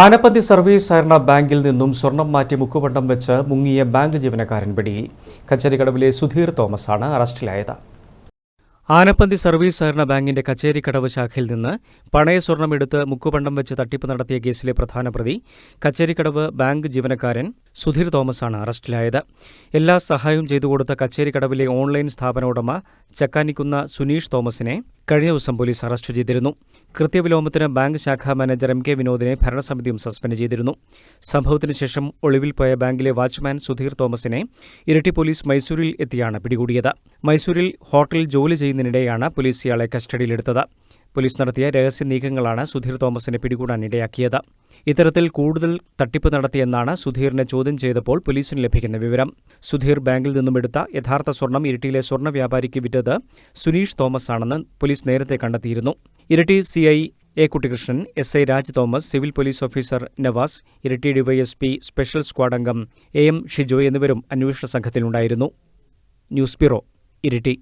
Anappanthi service സഹകരണ ബാങ്കിൽ നിന്നും സ്വർണം മാറ്റി മുക്കുപണ്ടം വെച്ച് മുങ്ങിയ ബാങ്ക് ജീവനക്കാരൻ പിടിയിൽ. കച്ചേരിക്കടവിലെ സുധീർ തോമസ് ആണ് അറസ്റ്റിലായത്. ആനപ്പന്തി സർവീസ് സഹകരണ ബാങ്കിന്റെ കച്ചേരിക്കടവ് ശാഖയിൽ നിന്ന് പണയ സ്വർണം സ്വർണമെടുത്ത് മുക്കുപണ്ടം വെച്ച് തട്ടിപ്പ് നടത്തിയ കേസിലെ പ്രധാന പ്രതി കച്ചേരിക്കടവ് ബാങ്ക് ജീവനക്കാരൻ സുധീർ തോമസാണ് അറസ്റ്റിലായത്. എല്ലാ സഹായവും ചെയ്തു കൊടുത്ത കച്ചേരിക്കടവിലെ ഓൺലൈൻ സ്ഥാപന ഉടമ ചക്കാനിക്കുന്ന സുനീഷ് തോമസിനെ കഴിഞ്ഞ ദിവസം പോലീസ് അറസ്റ്റ് ചെയ്തിരുന്നു. കൃത്യവിലോമത്തിന് ബാങ്ക് ശാഖാ മാനേജർ എം കെ വിനോദിനെ ഭരണസമിതിയും സസ്പെൻഡ് ചെയ്തിരുന്നു. സംഭവത്തിന് ശേഷം ഒളിവിൽ പോയ ബാങ്കിലെ വാച്ച്മാൻ സുധീർ തോമസിനെ ഇരട്ടി പോലീസ് മൈസൂരിൽ എത്തിയാണ് പിടികൂടിയത്. മൈസൂരിൽ ഹോട്ടലിൽ ജോലി ചെയ്യുന്നതിനിടെയാണ് പോലീസ് ഇയാളെ കസ്റ്റഡിയിലെടുത്തത്. പോലീസ് നടത്തിയ രഹസ്യ നീക്കങ്ങളാണ് സുധീർ തോമസിനെ പിടികൂടാൻ ഇടയാക്കിയത്. ഇത്തരത്തിൽ കൂടുതൽ തട്ടിപ്പ് നടത്തിയെന്നാണ് സുധീറിനെ ചോദ്യം ചെയ്തപ്പോൾ പോലീസിന് ലഭിക്കുന്ന വിവരം. സുധീർ ബാങ്കിൽ നിന്നും എടുത്ത യഥാർത്ഥ സ്വർണം ഇരിട്ടിയിലെ സ്വർണ വ്യാപാരിക്ക് വിറ്റത് സുനീഷ് തോമസ് ആണെന്ന് പോലീസ് നേരത്തെ കണ്ടെത്തിയിരുന്നു. Iritty CI A Kuttikrishnan S I Raj Thomas civil police officer Navas Iritty DYSP special squad അംഗം എ എം ഷിജോ എന്നിവരും അന്വേഷണ സംഘത്തിലുണ്ടായിരുന്നു. News bureau Iritty.